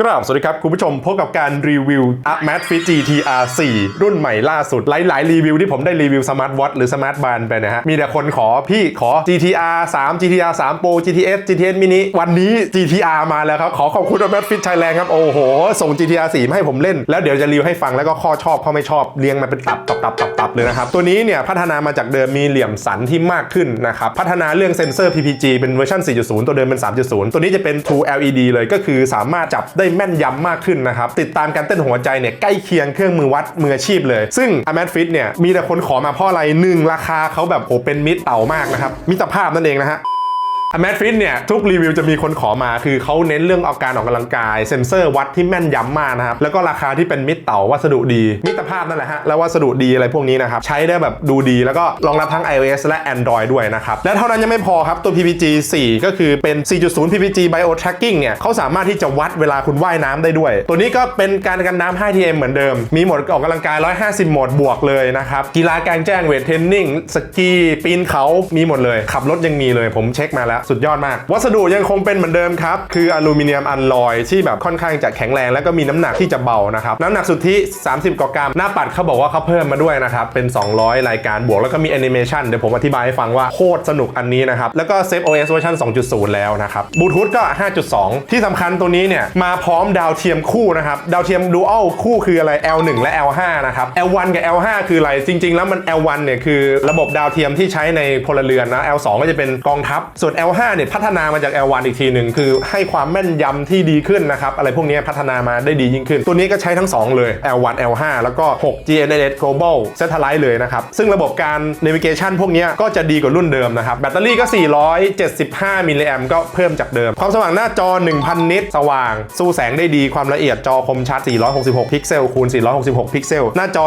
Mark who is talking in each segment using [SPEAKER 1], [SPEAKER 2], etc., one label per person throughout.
[SPEAKER 1] กราบสวัสดีครับ คุณผู้ชมพบกับการรีวิว a m a t Fit GTR 4 รุ่นใหม่ล่าสุด หลาย ๆ รีวิวที่ผมได้รีวิว Smart Watch หรือ Smart Band ไปนะฮะ มีแต่คนขอพี่ขอ GTR 3 GTR 3 Pro GTS GTS mini วันนี้ GTR มาแล้วครับ ขอขอบคุณ a m a t Fit Thailand ครับ โอ้โห ส่ง GTR 4 มาให้ผมเล่น แล้วเดี๋ยวจะรีวิวให้ฟังแล้วก็ข้อชอบข้อไม่ชอบเรียงมาเป็นตับตับตับตับตับเลยนะครับตัวนี้เนี่ยพัฒนามาจากเดิมมีเหลี่ยมสันที่มากขึ้นนะครับพัฒนาเรื่องเซนเซอร์ PPG เป็นเวอร์ชัน4.0 ตัวเดิมเป็น 3.0 ตัวนี้จะเป็น True LED เลยก็คือสามารถจับได้แม่นยำมากขึ้นนะครับ ติดตามการเต้นหัวใจเนี่ยใกล้เคียงเครื่องมือวัดมืออาชีพเลย ซึ่ง a m a t Fit เนี่ยมีแต่คนขอมาเพราะอะไรหนึ่งราคาเขาแบบโหเป็นมิตรเต่ามากนะครับมิตรภาพนั่นเองนะฮะ a m a t Fit เนี่ยทุกรีวิวจะมีคนขอมาคือเขาเน้นเรื่องอาการออกกำลังกาย เซ็นเซอร์วัดที่แม่นยำมากนะครับ แล้วก็ราคาที่เป็นมิตรเต่าวัสดุดี มิตรภาพนั่นแหละฮะ แล้ววัสดุดีอะไรพวกนี้นะครับ ใช้ได้แบบดูดีแล้วก็รองรับทั้ง iOS และ Android ด้วยนะครับ และเท่านั้นยังไม่พอครับ ตัว PPG 4 ก็คือเป็น 4.0 PPG Bio Tracking เนี่ยเขาสามารถที่จะวัดเวลาคุณว่ายน้ำได้ด้วย ตัวนี้ก็เป็นการกันน้ำ 5TM เหมือนเดิม มีโหมดออกกำลังกาย 150 โหมดบวกเลยนะครับกีฬากลางแจ้งเวทเทรนนิ่งสกีปีนเขามีหมดเลย ขับรถยังมีเลยผมเช็คมาแล้วสุดยอดมาก วัสดุยังคงเป็นเหมือนเดิมครับ คืออลูมิเนียมอัลลอยที่แบบค่อนข้างจะแข็งแรง แล้วก็มีน้ำหนักที่จะเบานะครับน้ำหนักสุทธิ 30กว่ากรัมหน้าปัดเขาบอกว่าเขาเพิ่มมาด้วยนะครับเป็น 200 รายการบวกแล้วก็มีแอนิเมชันเดี๋ยวผมอธิบายให้ฟังว่าโคตรสนุกอันนี้นะครับแล้วก็เซฟ OS เวอร์ชัน2.0 แล้วนะครับบลูทูธก็ 5.2 ที่สำคัญตัวนี้เนี่ยมาพร้อมดาวเทียมคู่นะครับดาวเทียมดูอัลคู่คืออะไร L1 และ L5 นะครับ L1 กับ L5 คืออะไรจริง ๆ แล้วมัน L1 เนี่ยคือระบบดาวเทียมที่ใช้ในพลเรือนนะ L2 ก็จะเป็นกองทัพส่วน L5 5 เนี่ยพัฒนามาจาก L1 อีกทีหนึ่งคือให้ความแม่นยำที่ดีขึ้นนะครับ อะไรพวกนี้พัฒนามาได้ดียิ่งขึ้น ตัวนี้ก็ใช้ทั้ง 2 เลย L1 L5 แล้วก็ 6 GNSS Global Satellite เลยนะครับ ซึ่งระบบการ navigation พวกนี้ก็จะดีกว่ารุ่นเดิมนะครับ แบตเตอรี่ก็ 475 มิลลิแอมก็เพิ่มจากเดิม ความสว่างหน้าจอ 1,000 นิตสว่าง สู้แสงได้ดีความละเอียดจอคมชัด 466 พิกเซลคูณ 466 พิกเซล หน้าจอ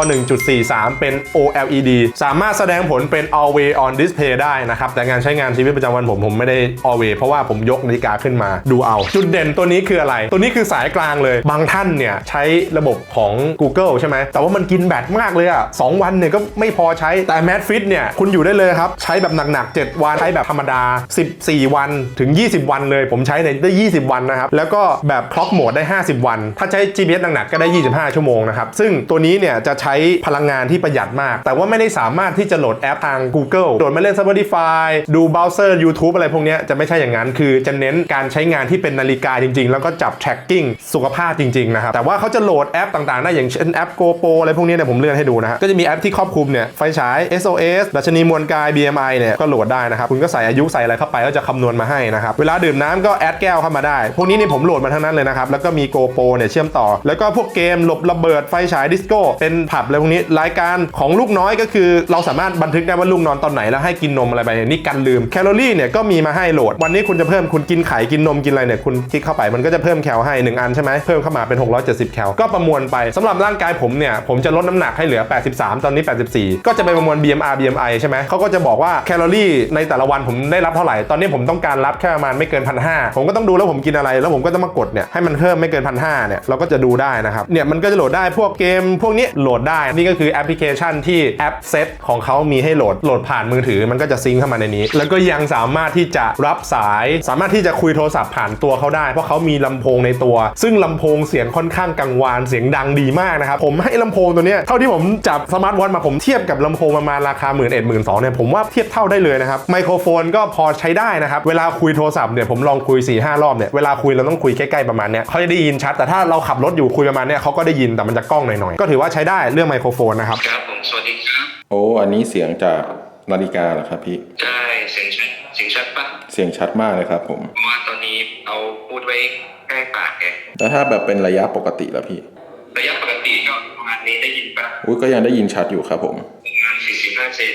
[SPEAKER 1] 1.43 เป็น OLED สามารถแสดงผลเป็น Always on Display ได้นะครับแต่งานใช้งานชีวิตประจำวันผมผมไม่ได้ Always เพราะว่าผมยกนาฬิกาขึ้นมาดูเอา จุดเด่นตัวนี้คืออะไร ตัวนี้คือสายกลางเลย บางท่านเนี่ยใช้ระบบของ Google ใช่ไหม แต่ว่ามันกินแบตมากเลยอะ2วันเนี่ยก็ไม่พอใช้แต่ Mad Fit เนี่ยคุณอยู่ได้เลยครับ ใช้แบบหนักๆ 7 วัน ใช้แบบธรรมดา 14 วันถึง 20 วันเลย ผมใช้ในได้ 20 วันนะครับ แล้วก็แบบคล็อกโหมดได้ 50 วัน ถ้าใช้ GPS หนักๆ ก็ได้ 25 ชั่วโมงนะครับ ซึ่งตัวนี้เนี่ยจะใช้พลังงานที่ประหยัดมาก แต่ว่าไม่ได้สามารถที่จะโหลดแอปทาง Google โหลดมาเล่น Spotify ดูเบราว์เซอร์ YouTube อะไรพวกเนี้จะไม่ใช่อย่างนั้น คือจะเน้นการใช้งานที่เป็นนาฬิกาจริง ๆ แล้วก็จับ tracking สุขภาพจริงๆนะครับแต่ว่าเขาจะโหลดแอปต่างๆได้อย่างเช่นแอป GoPro อะไรพวกนี้เนี่ยผมเลื่อนให้ดูนะฮะก็จะมีแอปที่ครอบคลุมเนี่ยไฟฉาย SOS ดัชนีมวลกาย BMI เนี่ยก็โหลดได้นะครับคุณก็ใส่อายุใส่อะไรเข้าไปก็จะคำนวณมาให้นะครับเวลาดื่มน้ำก็แอดแก้วเข้ามาได้ พวกนี้นี่ผมโหลดมาทั้งนั้นเลยนะครับแล้วก็มี GoPro เนี่ยเชื่อมต่อ แล้วก็พวกเกมหลบระเบิดไฟฉายดิสโก้เป็นผับอะไรพวกนี้รายการของลูกน้อยก็คือ เราสามารถบันทึกได้ว่าลูกนอนตอนไหนแล้วให้กินนมอะไรไปนี่กันลืมแคลอรี่เนี่ยก็มีมาให้โหลด วันนี้คุณจะเพิ่มคุณกินไข่กินนมกินอะไรเนี่ยคุณคลิกเข้าไปมันก็จะเพิ่มแคลให้หนึ่งอันใช่ไหมเพิ่มเข้ามาเป็น 670 แคลก็ประมวลไปสำหรับร่างกายผมเนี่ยผมจะลดน้ำหนักให้เหลือ 83 ตอนนี้ 84 ก็จะไปประมวล BMR BMI ใช่ไหมเขาก็จะบอกว่าแคลอรี่ในแต่ละวันผมได้รับเท่าไหร่ตอนนี้ผมต้องการรับแค่ประมาณไม่เกินพันหผมก็ต้องดูแล้วผมกินอะไร แล้วผมก็ต้องมากดเนี่ยให้มันเพิ่มไม่เกินพันหเนี่ยเราก็จะดูได้นะครับเนี่ยมันก็จะโหลดได้พวกเกม พวกนี้โหลดได้นี่ก็คือแอปพลิเคชันที่แอปเซตของเขามีให้โหลดโหลดผ่านมือถือมันก็จะซิงเข้ามาในนี้ แล้วก็ยังสามารถที่จะรับสาย สามารถที่จะคุยโทรศัพท์ผ่านตัวเขาได้ เพราะเขามีลำโพงในตัว ซึ่งลำโพงเสียงค่อนข้างกังวานเสียงดังดีมากนะครับผมให้ลำโพงตัวเนี้ยเท่าที่ผมจับสมาร์ทวอทมาผมเทียบกับลำโพงประมาณราคา1 1 0 0 0 0 1 2 0 0เนี่ยผมว่าเทียบเท่าได้เลยนะครับไมโครโฟนก็พอใช้ได้นะครับเวลาคุยโทรศัพท์เนี่ยผมลองคุย4ี่ห้ารอบเนี่ยเวลาคุยเราต้องคุยใกล้ๆประมาณเนี้ยเขาจะได้ยินชัดแต่ถ้าเราขับรถอยู่คุยประมาณเนี้ยเขาก็ได้ยินแต่มันจะกล้องหน่อยๆก็ถือว่าใช้ได้เรื่องไมโครโฟนนะครับ
[SPEAKER 2] ครับผมสวัสดีครับ
[SPEAKER 3] โอ้อันนี้เสียงจากนาฬิกาเหรอครับพี่
[SPEAKER 2] ใช่เสียงชัดเสียงชัดปะ
[SPEAKER 3] เสียงชัดมากเลยครับผม
[SPEAKER 2] เพราะว่าตอนนี้เอาพูดไว้ใกล้ปากไง
[SPEAKER 3] แล้วถ้าแบบเป็นระยะปกติล่ะพี่
[SPEAKER 2] ระยะปกติก็ประมาณนี้ได้ยินปะ
[SPEAKER 3] อุ้ยก็ยังได้ยินชัดอยู่ครับผม
[SPEAKER 2] ประมาณ45เซน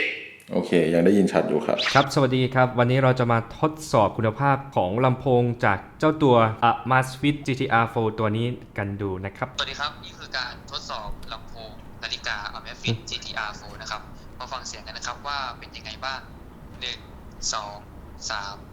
[SPEAKER 3] โอเค ยังได้ยินชัดอยู่ครับ
[SPEAKER 4] ครับ สวัสดีครับ วันนี้เราจะมาทดสอบคุณภาพของลำโพงจากเจ้าตัว a m a s f i t GTR 4ตัวนี้กันดูนะครับ
[SPEAKER 5] สวัสดีครับ นี่คือการทดสอบลำโพงนาฬิกา a m a f i t GTR 4นะครับ มาฟังเสียงกันนะครับว่าเป็นยังไงบ้าง 1 2 3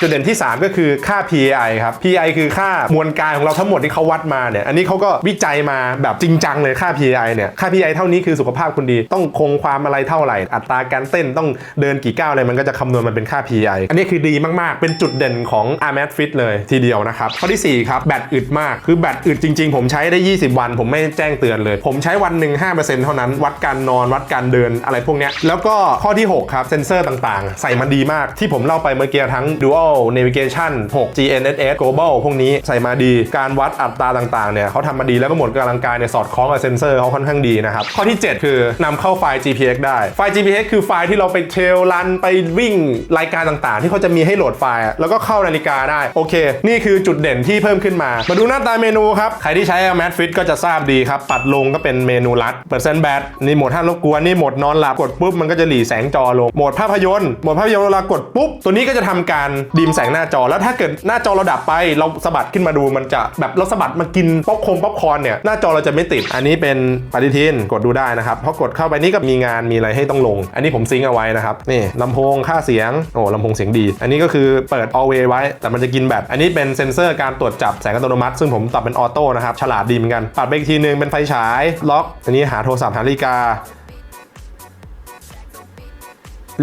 [SPEAKER 1] จุดเด่นที่ 3 ก็คือค่า PAI ครับ PAI คือค่ามวลกายของเราทั้งหมดที่เขาวัดมาเนี่ย อันนี้เขาก็วิจัยมาแบบจริงจังเลยค่า PAI เนี่ย ค่า PAI เท่านี้คือสุขภาพคุณดี ต้องคงความอะไรเท่าไหร่ อัตราการเต้นต้องเดินกี่ก้าวอะไรมันก็จะคำนวณมันเป็นค่า PAI อันนี้คือดีมาก ๆ เป็นจุดเด่นของ Armat Fit เลยทีเดียวนะครับ ข้อทีสี่ 4 ครับ แบตอึดมาก คือแบตอึดจริง ๆ ผมใช้ได้ 20 วัน ผมไม่แจ้งเตือนเลย ผมใช้วันหนึ่ง5%เท่านั้น วัดการนอน วัดการเดินอะไรพวกเนี้ยแล้วก็ข้อที่ 6 ครับ เซนเซอร์ต่างๆ ใส่มาดีมากที่ผมเล่าไปเมื่อกี้ทั้ง Dual Navigation 6 GNSS Global พวกนี้ใส่มาดีการวัดอัตราต่างๆเนี่ยเขาทำมาดีแล้วก็หมดกำลังกายเนี่ยสอดคล้องกับเซนเซอร์เขาค่อนข้างดีนะครับ ข้อที่ 7 คือนำเข้าไฟล์ GPX ได้ไฟล์ GPX คือไฟล์ที่เราไปเทรลรันไปวิ่งรายการต่างๆ ที่เขาจะมีให้โหลดไฟล์ แล้วก็เข้านาฬิกาได้โอเค นี่คือจุดเด่นที่เพิ่มขึ้นมา มาดูหน้าตาเมนูครับ ใครที่ใช้ Mat Fit ก็จะทราบดีครับ ปัดลงก็เป็นเมนูลัดเปอร์เซ็นต์แบตนี่โหมดห้ามรบกวนนี่โหมดนอนหลับกดปุ๊บมันก็จะหลีแสงจอลงโหมดภาพยนตร์โหมดภาพยนตร์เวลากดปุ๊บตัวนี้ก็จะทำการดีมแสงหน้าจอ แล้วถ้าเกิดหน้าจอเราดับไป เราสะบัดขึ้นมาดูมันจะแบบเราสะบัดมากินป๊อปคงป๊อปคอนเนี่ยหน้าจอเราจะไม่ติด อันนี้เป็นปฏิทินกดดูได้นะครับพอกดเข้าไปนี่ก็มีงานมีอะไรให้ต้องลง อันนี้ผมซิงค์เอาไว้นะครับนี่ลำโพงค่าเสียงโอ้ลำโพงเสียงดี อันนี้ก็คือเปิด always ไว้ แต่มันจะกินแบตอันนี้เป็นเซ็นเซอร์การตรวจจับแสงอัตโนมัติ ซึ่งผมปรับเป็นออโต้นะครับฉลาดดีเหมือนกันปัดไปอีกทีนึงเป็นไฟฉายล็อกอันนี้หาโทรศัพท์หานาฬิกา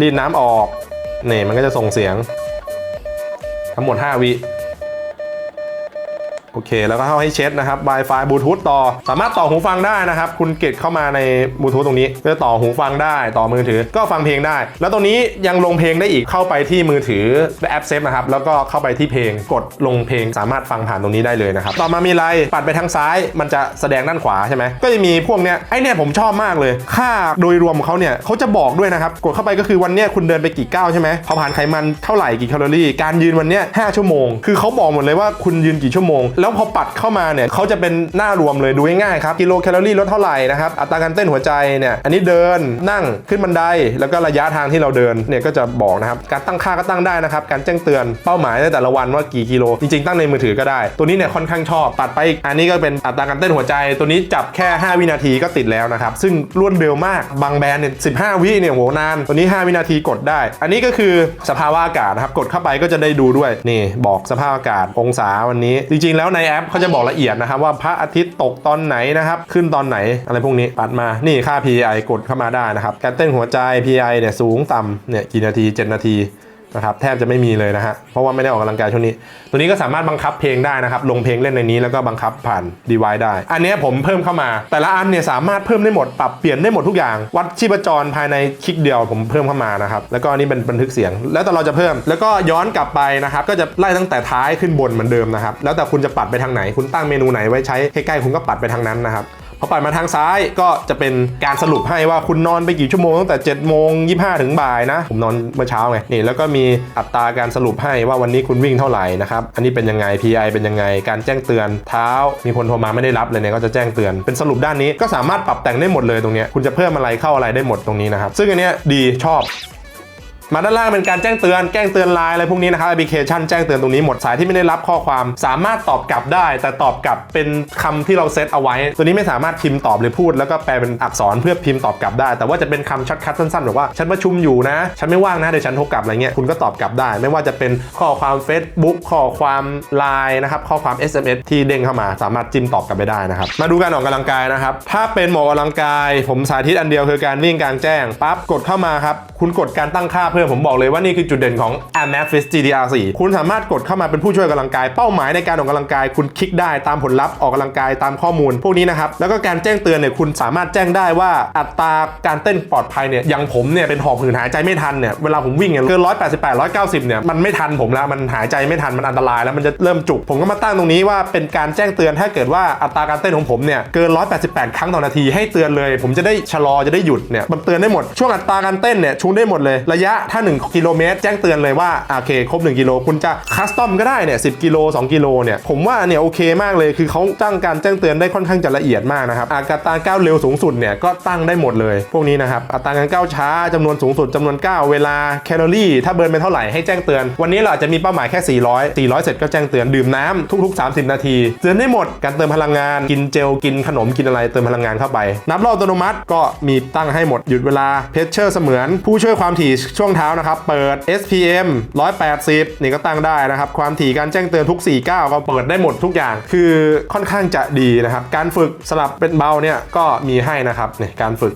[SPEAKER 1] รีดน้ำออกนี่มันก็จะส่งเสียง ทั้งหมด 5 วิ โอเค แล้วก็เข้าให้เช็ดนะครับ Wi-Fi บลูทูธต่อ สามารถต่อหูฟังได้นะครับ คุณเก็บเข้ามาในบลูทูธตรงนี้เพื่อต่อหูฟังได้ ต่อมือถือ ก็ฟังเพลงได้ แล้วตรงนี้ยังลงเพลงได้อีก เข้าไปที่มือถือแอปเซฟนะครับ แล้วก็เข้าไปที่เพลง กดลงเพลง สามารถฟังผ่านตรงนี้ได้เลยนะครับ ต่อมามีอะไร ปัดไปทางซ้าย มันจะแสดงด้านขวาใช่ไหม ก็จะมีพวกเนี้ย ไอเนี่ยผมชอบมากเลย ค่าโดยรวมของเขาเนี่ยเขาจะบอกด้วยนะครับ กดเข้าไปก็คือวันเนี้ยคุณเดินไปกี่ก้าวใช่ไหมเผาผลาญไขมันเท่าไหร่กี่แคลอรี่ การยืนวันเนี้ย5ชั่วโมง คือเขาบอกหมดเลยว่าคุณยืนกี่ชั่วโมงแแล้วพอปัดเข้ามาเนี่ยเขาจะเป็นหน้ารวมเลยดูง่ายๆครับกิโลแคลอรี่ลดเท่าไหร่นะครับอัตราการเต้นหัวใจเนี่ยอันนี้เดินนั่งขึ้นบันได แล้วก็ระยะทางที่เราเดินเนี่ยก็จะบอกนะครับการตั้งค่าก็ตั้งได้นะครับการแจ้งเตือนเป้าหมายในแต่ละวันว่ากี่กิโล จริงๆตั้งในมือถือก็ได้ ตัวนี้เนี่ยค่อนข้างชอบปัดไปอีกอันนี้ก็เป็นอัตราการเต้นหัวใจ ตัวนี้จับแค่ 5 วินาทีก็ติดแล้วนะครับซึ่งรวดเร็วมากบางแบรนด์เนี่ย15วิเนี่ยโหนานตัวนี้ 5 วินาทีกดได้ อันนี้ก็คือสภาวะอากาศนะครับกดเข้าไปก็จะได้ดูด้วยนี่บอกสภาพอากาศองศาวันนี้ จริงๆแล้วแล้วในแอปเขาจะบอกละเอียดนะครับว่าพระอาทิตย์ตกตอนไหนนะครับ ขึ้นตอนไหนอะไรพวกนี้ปัดมานี่ค่า PI กดเข้ามาได้นะครับการเต้นหัวใจ PI เนี่ยสูงต่ำเนี่ยกี่นาที 7 นาที นะครับแทบจะไม่มีเลยนะฮะเพราะว่าไม่ได้ออกกำลังกายช่วงนี้ ตัวนี้ก็สามารถบังคับเพลงได้นะครับลงเพลงเล่นในนี้แล้วก็บังคับผ่าน device ได้ อันนี้ผมเพิ่มเข้ามา แต่ละอันเนี่ยสามารถเพิ่มได้หมดปรับเปลี่ยนได้หมดทุกอย่าง วัดชีพจรภายในคลิกเดียวผมเพิ่มเข้ามานะครับแล้วก็อันนี้เป็นบันทึกเสียง แล้วแต่เราจะเพิ่ม แล้วก็ย้อนกลับไปนะครับก็จะไล่ตั้งแต่ท้ายขึ้นบนเหมือนเดิมนะครับแล้วแต่คุณจะปัดไปทางไหน คุณตั้งเมนูไหนไว้ใช้ใกล้ๆคุณก็ปัดไปทางนั้นนะครับ พอปัดมาทางซ้ายก็จะเป็นการสรุปให้ว่าคุณนอนไปกี่ชั่วโมงตั้งแต่7จ็ดโมงยีถึงบ่ายนะ ผมนอนเมื่อเช้าไงนี่แล้วก็มีอัตราการสรุปให้ว่าวันนี้คุณวิ่งเท่าไหร่นะครับอันนี้เป็นยังไง PI เป็นยังไงการแจ้งเตือนเท้า มีคนโทรมาไม่ได้รับเลยเนี่ยก็จะแจ้งเตือน เป็นสรุปด้านนี้ก็สามารถปรับแต่งได้หมดเลยตรงนี้คุณจะเพิ่มอะไรเข้าอะไรได้หมดตรงนี้นะครับซึ่งอันเนี้ยดีชอบ มาด้านล่างเป็นการแจ้งเตือนแจ้งเตือนไลน์อะไรพวกนี้นะครับแอปพลิเคชันแจ้งเตือนตรงนี้หมดสายที่ไม่ได้รับข้อความ สามารถตอบกลับได้ แต่ตอบกลับเป็นคำที่เราเซตเอาไว้ ตัวนี้ไม่สามารถพิมพ์ตอบหรือพูด แล้วก็แปลเป็นอักษรเพื่อพิมพ์ตอบกลับได้ แต่ว่าจะเป็นคำช็อตคัทสั้นๆแบบว่าฉันประชุมอยู่นะ ฉันไม่ว่างนะเดี๋ยวฉันโทรกลับอะไรเงี้ยคุณก็ตอบกลับได้ ไม่ว่าจะเป็นข้อความ Facebook ข้อความ Line นะครับข้อความ SMS ที่เด้งเข้ามาสามารถจิ้มตอบกลับไปได้นะครับมาดูการออกกำลังกายนะครับถ้าเป็นหมอออกกำลังกาย ผมสาธิตอันเดียวคือการวิ่งกลางแจ้งปั๊บกดเข้ามาครับคุณกดการตั้งค่าเพิ่มผมบอกเลยว่านี่คือจุดเด่นของ a m a f i s GDR 4คุณสามารถกดเข้ามาเป็นผู้ช่วยกกำลังกายเป้าหมายในการออกกำลังกาย คุณคลิกได้ตามผลลัพธ์ออกกำลังกายตามข้อมูล พวกนี้นะครับแล้วก็การแจ้งเตือนเนี่ยคุณสามารถแจ้งได้ว่าอัตราการเต้นปลอดภัยเนี่ยอย่างผมเนี่ยเป็นหอบหืดหายใจไม่ทันเนี่ยเวลาผมวิ่งเนี่ยเกิน188 190เนี่ยมันไม่ทันผมแล้วมันหายใจไม่ทันมันอันตรายแล้วมันจะเริ่มจุกผมก็มาตั้งตรงนี้ว่าเป็นการแจ้งเตือนถ้าเกิดว่าอัตราการเต้นของผมเนี่ยเกิน 188 ครั้งต่อนาทีให้เตือนเลย ผมจะได้ชะลอจะได้หยุดเนี่ยมันเตือนได้หมดช่วงอัตราการเต้นเนี่ยชูได้หมดเลยระยะถ้า 1 กิโลเมตร แจ้งเตือนเลยว่าโอเคครบ 1 กิโล คุณจะคัสตอมก็ได้เนี่ย10กิโล 2 กิโลเนี่ยผมว่าเนี่ยโอเคมากเลยคือเขาตั้งการแจ้งเตือนได้ค่อนข้างจะละเอียดมากนะครับอัตราก้าวเร็วสูงสุดเนี่ยก็ตั้งได้หมดเลย พวกนี้นะครับอัตราการก้าวช้าจำนวนสูงสุดจำนวนก้าวเวลาแคลอรี่ ถ้าเบิร์นไปเท่าไหร่ให้แจ้งเตือน วันนี้เราอาจจะมีเป้าหมายแค่ 400 400 เสร็จก็แจ้งเตือนดื่มน้ำทุก ๆ 30 นาทีเตือนได้หมดการเติมพลังงานกินเจลกินขนมกินอะไรเติมพลังงานเข้าไป นับรอบอัตโนมัติก็มีตั้งให้หมดหยุดเวลาเพชเชอร์เสมือนผู้ช่วยความถี่ช่วงเท้านะครับ เปิด SPM 180 นี่ก็ตั้งได้นะครับ ความถี่การแจ้งเตือนทุก 49 ก็เปิดได้หมดทุกอย่าง คือค่อนข้างจะดีนะครับ การฝึกสลับเป็นเบาเนี่ยก็มีให้นะครับเนี่ยการฝึก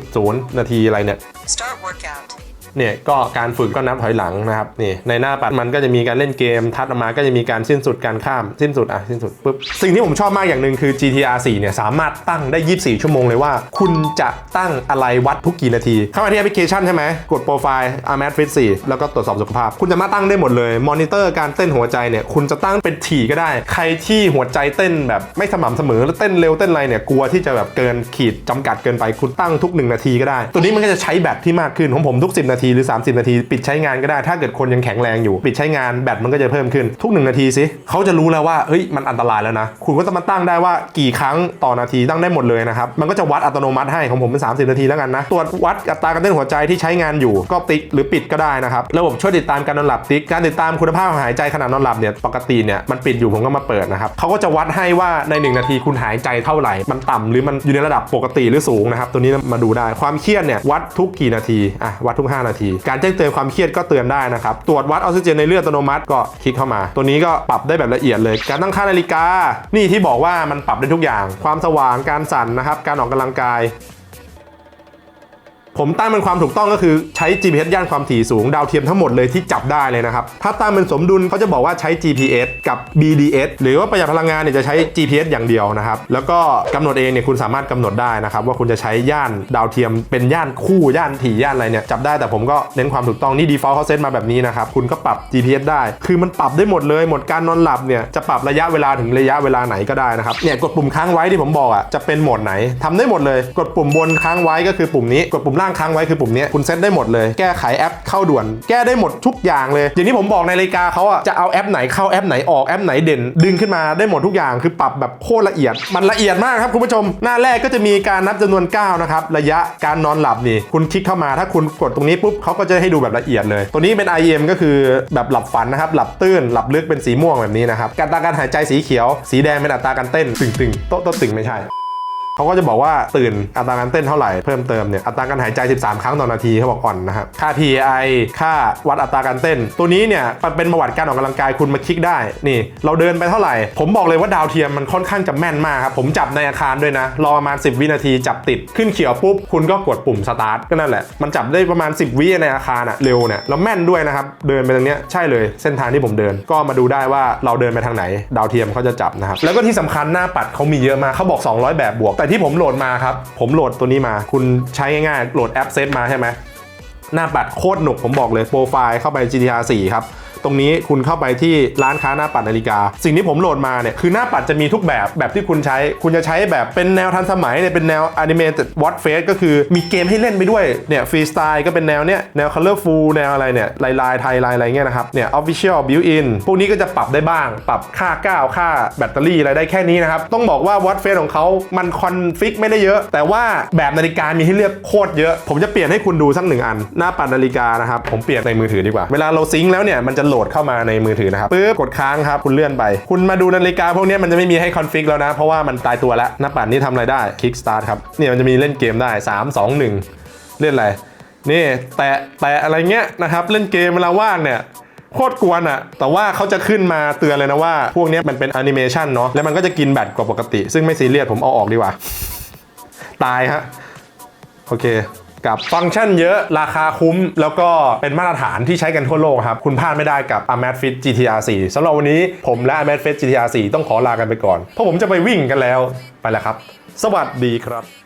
[SPEAKER 1] 2.0 นาทีอะไรเนี่ย
[SPEAKER 6] Start workout.
[SPEAKER 1] เนี่ยก็การฝึกก็นับถอยหลังนะครับนี่ในหน้าปัดมันก็จะมีการเล่นเกม ทัดออกมาก็จะมีการสิ้นสุดการข้ามสิ้นสุดอะสิ้นสุดปุ๊บสิ่งที่ผมชอบมากอย่างหนึ่งคือ GTR 4เนี่ยสามารถตั้งได้ 24 ชั่วโมงเลยว่า คุณจะตั้งอะไรวัดทุกกี่นาทีเข้ามาที่แอปพลิเคชันใช่ไหมกดโปรไฟล์ Armat Fit 4แล้วก็ตรวจสอบสุขภาพ คุณจะมาตั้งได้หมดเลยมอนิเตอร์การเต้นหัวใจเนี่ยคุณจะตั้งเป็นถี่ก็ได้ ใครที่หัวใจเต้นแบบไม่สม่ำเสมอแล้วเต้นเร็วเต้นอะไรเนี่ยกลัวที่จะแบบเกินขีดจำกัดเกินไปคุณตั้งทุก 1 นาทีก็ได้ ตัวนี้มันก็จะใช้แบตที่มากขึ้นของผมทุก 10 นาทีหรือ 30 นาที ปิดใช้งานก็ได้ ถ้าเกิดคนยังแข็งแรงอยู่ ปิดใช้งานแบตมันก็จะเพิ่มขึ้นทุก 1 นาทีสิเขาจะรู้แล้วว่าเฮ้ยมันอันตรายแล้วนะ คุณก็จะมาตั้งได้ว่ากี่ครั้งต่อนาทีตั้งได้หมดเลยนะครับมันก็จะวัดอัตโนมัติให้ของผมเป็น 30 นาทีแล้วกันนะตรวจวัดอัตราการเต้นหัวใจที่ใช้งานอยู่ก็ติ๊กหรือปิดก็ได้นะครับระบบช่วยติดตามการนอนหลับติ๊กการติดตามคุณภาพหายใจขณะนอนหลับเนี่ยปกติเนี่ยมันปิดอยู่ผมก็มาเปิดนะครับเขาก็จะวัดให้ว่าใน 1 นาทีคุณหายใจเท่าไหร่ มันต่ำหรือมันอยู่ในระดับปกติหรือสูงนะครับตัวนี้มาดูได้ความเครียดเนี่ยวัดทุกกี่นาทีอะวัดทุก 5 นาทีการแจ้งเตือนความเครียดก็เตือนได้นะครับ ตรวจวัดออกซิเจนในเลือดอัตโนมัติก็คลิกเข้ามา ตัวนี้ก็ปรับได้แบบละเอียดเลย การตั้งค่านาฬิกา นี่ที่บอกว่ามันปรับได้ทุกอย่าง ความสว่าง การสั่นนะครับ การออกกำลังกาย ผมตั้งเป็นความถูกต้องก็คือใช้ GPS ย่านความถี่สูงดาวเทียมทั้งหมดเลยที่จับได้เลยนะครับ ถ้าตั้งเป็นสมดุลเขาจะบอกว่าใช้ GPS กับ BDS หรือว่าประหยัดพลังงานเนี่ยจะใช้ GPS อย่างเดียวนะครับ แล้วก็กำหนดเองเนี่ยคุณสามารถกำหนดได้นะครับ ว่าคุณจะใช้ย่านดาวเทียมเป็นย่านคู่ย่านถี่ย่านอะไรเนี่ยจับได้แต่ผมก็เน้นความถูกต้องนี่ default เขาเซตมาแบบนี้นะครับคุณก็ปรับ GPS ได้ คือมันปรับได้หมดเลย หมดการนอนหลับเนี่ยจะปรับระยะเวลาถึงระยะเวลาไหนก็ได้นะครับเนี่ยกดปุ่มค้างไว้ที่ผมบอกอะจะเป็นโหมดไหนทำได้หมดเลย กดปุ่มบนค้างไว้ก็คือปุ่มนี้กดปุ่มล่างค้างไว้คือปุ่มนี้คุณเซตได้หมดเลย แก้ไขแอปเข้าด่วน แก้ได้หมดทุกอย่างเลย อย่างที่ผมบอกในรายการเขาอะจะเอาแอปไหนเข้าแอปไหนออกแอปไหนเด่น ดึงขึ้นมาได้หมดทุกอย่างคือปรับแบบโคตรละเอียด มันละเอียดมากครับคุณผู้ชม หน้าแรกก็จะมีการนับจำนวนก้าวนะครับระยะการนอนหลับนี่ คุณคลิกเข้ามาถ้าคุณกดตรงนี้ปุ๊บเขาก็จะให้ดูแบบละเอียดเลย ตัวนี้เป็น IEM ก็คือแบบหลับฝันนะครับหลับตื้นหลับลึกเป็นสีม่วงแบบนี้นะครับการตาการหายใจสีเขียว สีแดงเป็นอัตราการเต้นตึงตึงๆโต๊ะโต๊ะตึงไม่ใช่ เขาก็จะบอกว่าตื่นอัตราการเต้นเท่าไหร่เพิ่มเติมเนี่ยอัตราการหายใจ 13 ครั้งต่อนาทีเขาบอกอ่อนนะครับค่า PI ค่าวัดอัตราการเต้น ตัวนี้เนี่ยมันเป็นประวัติการออกกำลังกายคุณมาคลิกได้นี่ เราเดินไปเท่าไหร่ ผมบอกเลยว่าดาวเทียมมันค่อนข้างจะแม่นมากครับผมจับในอาคารด้วยนะ รอประมาณ 10 วินาทีจับติดขึ้นเขียวปุ๊บคุณก็กดปุ่มสตาร์ทก็นั่นแหละมันจับได้ประมาณ 10 วิในอาคารอะเร็วเนี่ยแล้วแม่นด้วยนะครับเดินไปตรงเนี้ยใช่เลยเส้นทางที่ผมเดิน ก็มาดูได้ว่าเราเดินไปทางไหน ดาวเทียมเขาจะจับนะครับแล้วก็ที่สำคัญหน้าปัดเขามีเยอะมากเขาบอก 200 แบบบวกแต่ที่ผมโหลดมาครับ ผมโหลดตัวนี้มา คุณใช้ง่ายๆ โหลดแอปเซตมาใช่ไหมหน้าปัดโคตรหนุกผมบอกเลยโปรไฟล์เข้าไป GTR 4 ครับ ตรงนี้คุณเข้าไปที่ร้านค้าหน้าปัดนาฬิกา สิ่งที่ผมโหลดมาเนี่ยคือหน้าปัดจะมีทุกแบบแบบที่คุณใช้ คุณจะใช้แบบเป็นแนวทันสมัยเนี่ยเป็นแนว animated watch face ก็คือมีเกมให้เล่นไปด้วยเนี่ยฟรีสไตล์ก็เป็นแนวเนี้ยแนว colorful แนวอะไรเนี่ยลายลายไทยลายอะไรเงี้ยนะครับเนี่ย official built in พวกนี้ก็จะปรับได้บ้าง ปรับค่าก้าวค่าแบตเตอรี่อะไรได้แค่นี้นะครับต้องบอกว่า watch face ของเขามันคอนฟิกไม่ได้เยอะ แต่ว่าแบบนาฬิกามีให้เลือกโคตรเยอะ ผมจะเปลี่ยนให้คุณดูสักหนึ่งอัน หน้าปัดนาฬิกานะครับผมเปลี่ยนในมือถือดีกว่าเวลาเราซิงค์แล้วเนี่ยมันจะโหลดเข้ามาในมือถือนะครับปึ๊บกดค้างครับคุณเลื่อนไป คุณมาดูนาฬิกาพวกนี้มันจะไม่มีให้คอนฟิกแล้วนะ เพราะว่ามันตายตัวแล้วหน้าปัดนี่ทำอะไรได้คลิกสตาร์ทครับเนี่ยมันจะมีเล่นเกมได้ 3 2 1 เล่นอะไรนี่แตะแตะอะไรเงี้ยนะครับเล่นเกมเวลาว่างเนี่ยโคตรกวนอะแต่ว่าเขาจะขึ้นมาเตือนเลยนะว่า พวกนี้มันเป็นแอนิเมชันเนาะแล้วมันก็จะกินแบตกว่าปกติ ซึ่งไม่ซีเรียสผมเอาออกดีกว่า ตายฮะโอเค กับฟังก์ชันเยอะราคาคุ้ม แล้วก็เป็นมาตรฐานที่ใช้กันทั่วโลกครับ คุณพลาดไม่ได้กับ a m a t Fit GTR 4สำหรับวันนี้ผมและ a m a t Fit GTR 4ต้องขอลากันไปก่อน เพราะผมจะไปวิ่งกันแล้วไปแล้วครับ สวัสดีครับ